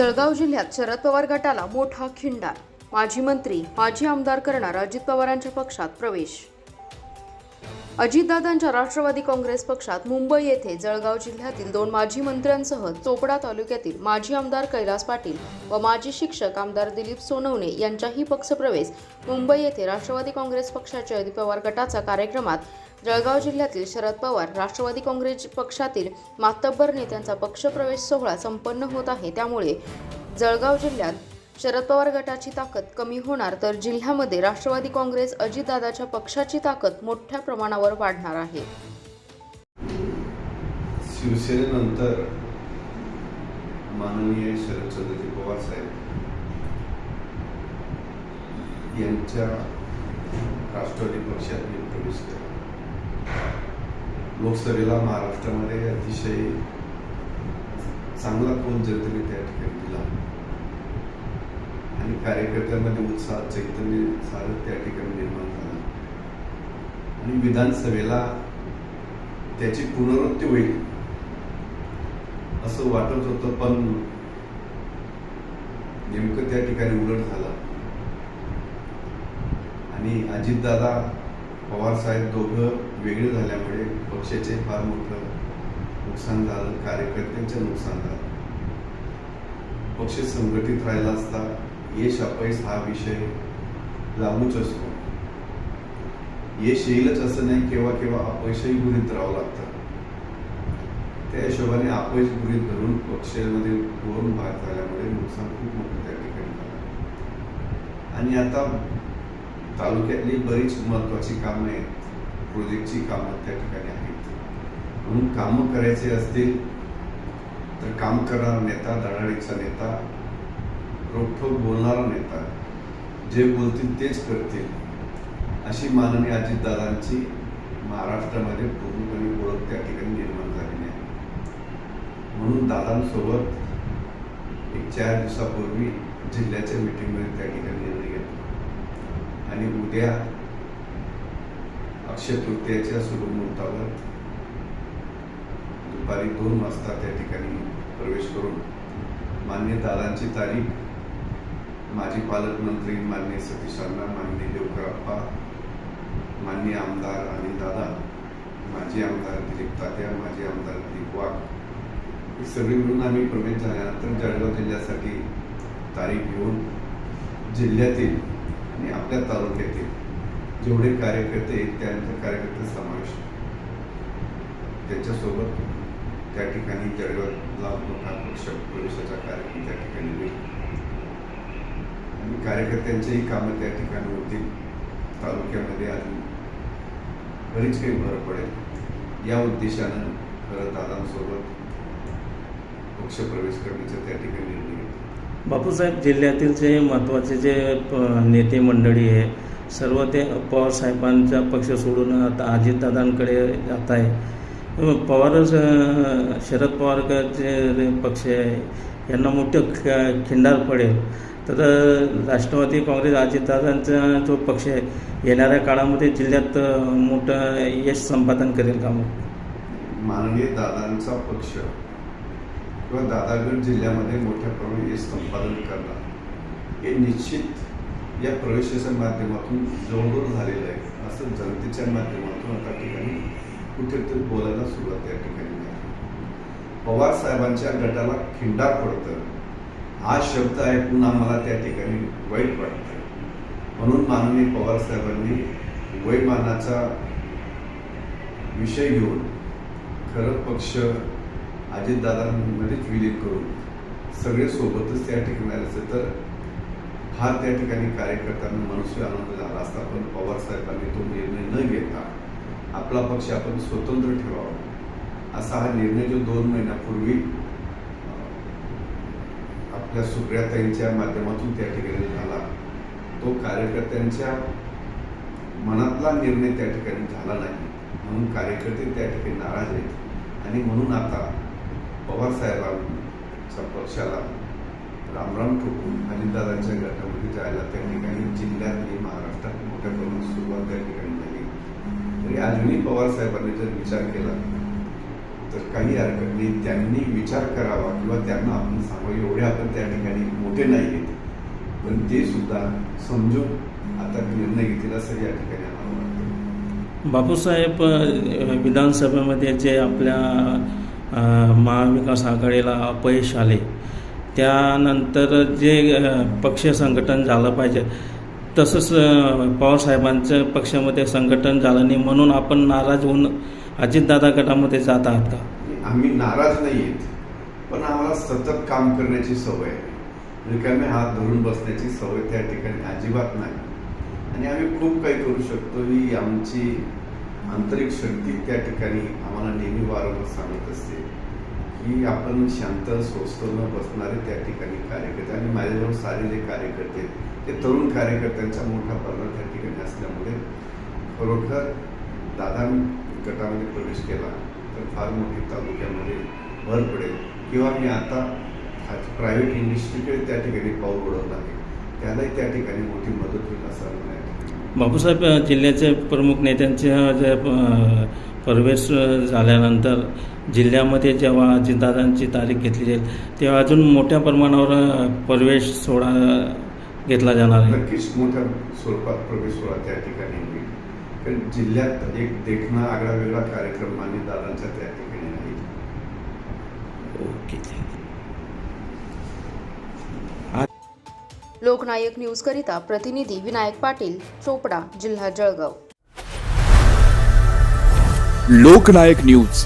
जळगाव जिल्ह्यात शरद पवार गटाला मोठा खिंडार. माजी मंत्री माजी आमदार करणार अजित पवारांच्या पक्षात प्रवेश. अजितदादांच्या राष्ट्रवादी काँग्रेस पक्षात मुंबई येथे जळगाव जिल्ह्यातील दोन माजी मंत्र्यांसह चोपडा तालुक्यातील माजी आमदार कैलास पाटील व माजी शिक्षक आमदार दिलीप सोनवणे यांचाही पक्षप्रवेश मुंबई येथे राष्ट्रवादी काँग्रेस पक्षाच्या अजित पवार गटाचा कार्यक्रमात जळगाव जिल्ह्यातील शरद पवार राष्ट्रवादी काँग्रेस पक्षातील मातब्बर नेत्यांचा पक्षप्रवेश सोहळा संपन्न होत आहे. त्यामुळे जळगाव जिल्ह्यात शरद पवार गटाची ताकद कमी होणार तर जिल्ह्यामध्ये राष्ट्रवादी काँग्रेस अजितदादाच्या पक्षाची ताकद मोठ्या प्रमाणावर वाढणार आहे. शिवसेनेनंतर माननीय शरदचंद्रजी पवार साहेब यांच्या राष्ट्रवादी पक्षात मी प्रवेश केला. लोकसभेला महाराष्ट्रामध्ये अतिशय चांगला कोण जनतेने त्या ठिकाणी दिला. आणि कार्यकर्त्यांमध्ये उत्साह चैतन्य सारं त्या ठिकाणी निर्माण झालं. आणि विधानसभेला त्याची पुनरावृत्ती होईल असं वाटत होतं पण नेमकं त्या ठिकाणी उलट झालं. आणि अजितदादा पवार साहेब दोघं वेगळे झाल्यामुळे पक्षाचे फार मोठं नुकसान झालं कार्यकर्त्यांचं नुकसान झालं. पक्ष संघटित राहिला असता यश अपयश हा विषय लागूच असतो. यश येईलच असं नाही केव्हा केव्हा अपयशही गुरीत राहावं लागतं. त्या हिशोबाने अपयश गुरीत धरून पक्षामध्ये दोन भाग झाल्यामुळे नुकसान खूप मोठं त्या ठिकाणी झालं. आणि आता तालुक्यातली बरीच महत्वाची कामं आहेत. प्रोजेक्टची कामं त्या ठिकाणी आहेत. म्हणून कामं करायची असतील तर काम करणारा नेता धडाडीचा नेता रोखोक बोलणारा नेता जे बोलतील तेच करतील. अशी माननीय अजितदादांची महाराष्ट्रामध्ये पूर्णपणे ओळख त्या ठिकाणी निर्माण झालेली आहे. म्हणून दादांसोबत एक चार दिवसापूर्वी जिल्ह्याच्या मिटिंगमध्ये त्या ठिकाणी आणि उद्या अक्षय तृतीयाच्या शुभमुहूर्तावर दुपारी दोन वाजता त्या ठिकाणी प्रवेश करून मान्य दादांची तारीख माजी पालकमंत्री मान्य सतीश अण्णा मान्य देवकरप्पा मान्य आमदार आणि दादा माजी आमदार दिलीप तात्या माजी आमदार दिलीप वाघ हे सगळी मिळून आम्ही प्रवेश झाल्यानंतर जळगाव जिल्ह्यासाठी तारीख घेऊन जिल्ह्यातील आणि आपल्या तालुक्यातील जेवढे कार्यकर्ते त्यांचा कार्यकर्ते समावेश त्याच्यासोबत त्या ठिकाणी जळगावला मोठा पक्ष प्रवेशाचा कार्यक्रम त्या ठिकाणी होईल. आणि कार्यकर्त्यांचेही कामं त्या ठिकाणी होतील. तालुक्यामध्ये अजून बरीच काही भर पडेल. या उद्देशानं खरं दादांसोबत पक्षप्रवेश करण्याचा त्या ठिकाणी निर्णय घेतला. बापूसाहेब जिल्ह्यातील जे महत्त्वाचे जे प नेते मंडळी आहे सर्व ते पवार साहेबांचा पक्ष सोडून आता अजितदादांकडे जात आहे. पवार शरद पवारचे पक्ष आहे यांना मोठं ख खिंडार पडेल. तर राष्ट्रवादी काँग्रेस अजितदादांचा जो पक्ष आहे येणाऱ्या काळामध्ये जिल्ह्यात मोठं यश संपादन करेल का मग? माननीय दादांचा पक्ष. किंवा दादागड जिल्ह्यामध्ये मोठ्या प्रमाणात संपादन करणार हे निश्चित या प्रवेशाच्या माध्यमातून जवळजवळ झालेलं आहे. असं जनतेच्या माध्यमातून आता ठिकाणी कुठेतरी बोलायला सुरुवात या ठिकाणी झाली. पवार साहेबांच्या गटाला खिंडार पडतं. हा शब्द ऐकून आम्हाला त्या ठिकाणी वाईट वाटतं. म्हणून माननीय पवार साहेबांनी वयमानाचा विषय घेऊन खरं पक्ष अजितदादांमध्येच विलीन करून सगळे सोबतच त्या ठिकाणी आले असते. तर फार त्या ठिकाणी कार्यकर्त्यांना मनुष्य आनंद झाला असता पण पवार साहेबांनी तो निर्णय न घेता आपला पक्ष आपण स्वतंत्र ठेवावा. असा हा निर्णय जो दोन महिन्यापूर्वी आपल्या सुप्रियाताईंच्या माध्यमातून त्या ठिकाणी झाला तो कार्यकर्त्यांच्या मनातला निर्णय त्या ठिकाणी झाला नाही. म्हणून कार्यकर्ते त्या ठिकाणी नाराज आहेत. आणि म्हणून आता पवार साहेबांच्या पक्षाला रामराम ठोकून अजितदादांच्या गटामध्ये जायला त्या ठिकाणी जिल्ह्यातली महाराष्ट्रात मोठ्या प्रमाणात सुरुवात त्या ठिकाणी झाली. तरी अजूनही पवारसाहेबांनी जर विचार केला तर काही हरकत नाही. त्यांनी विचार करावा किंवा त्यांना आपण सांगावं. एवढे आपण त्या ठिकाणी मोठे नाही आहेत पण ते सुद्धा समजून आता निर्णय घेतील असं या ठिकाणी आम्हाला वाटतं. बापूसाहेब विधानसभेमध्ये जे आपल्या महाविकास आघाडीला अपयश आले. त्यानंतर जे पक्ष संघटन झालं पाहिजे तसंच पवारसाहेबांचं पक्षामध्ये संघटन झालं नाही म्हणून आपण नाराज होऊन अजितदादा गटामध्ये जात आहात का? आम्ही नाराज नाही आहेत पण आम्हाला सतत काम करण्याची सवय आहे. रिकामे हात धरून बसण्याची सवय त्या ठिकाणी अजिबात नाही. आणि आम्ही खूप काही करू शकतो ही आमची आंतरिक शक्ती त्या ठिकाणी आम्हाला नेहमी वारंवार सांगत असते की आपण शांत स्वस्त न बसणारे त्या ठिकाणी कार्यकर्ते आणि माझ्याजवळ सारे जे कार्यकर्ते ते तरुण कार्यकर्त्यांचा मोठा परिणाम त्या ठिकाणी असल्यामुळे खरोखर दादा गटामध्ये प्रवेश केला तर फार मोठी तालुक्यामध्ये भर पडेल. किंवा मी आता प्रायव्हेट इंडस्ट्रीकडे त्या ठिकाणी पाऊल उडवलं आहे. त्यालाही त्या ठिकाणी मोठी मदत होईल असं मला बापूसाहेब जिल्ह्याचे प्रमुख नेत्यांचे अ, जे प्रवेश झाल्यानंतर जिल्ह्यामध्ये जेव्हा अजितदादांची तारीख घेतली जाईल तेव्हा अजून मोठ्या प्रमाणावर प्रवेश सोहळा घेतला जाणार आहे. नक्कीच मोठ्या स्वरूपात प्रवेश सोहळा त्या ठिकाणी होईल. कारण जिल्ह्यात एक देखणा आगळा वेगळा कार्यक्रम मान्य दादांचा त्या ठिकाणी नाही. ओके. लोकनायक न्यूजकरिता प्रतिनिधी विनायक पाटील चोपडा जिल्हा जळगाव. लोकनायक न्यूज.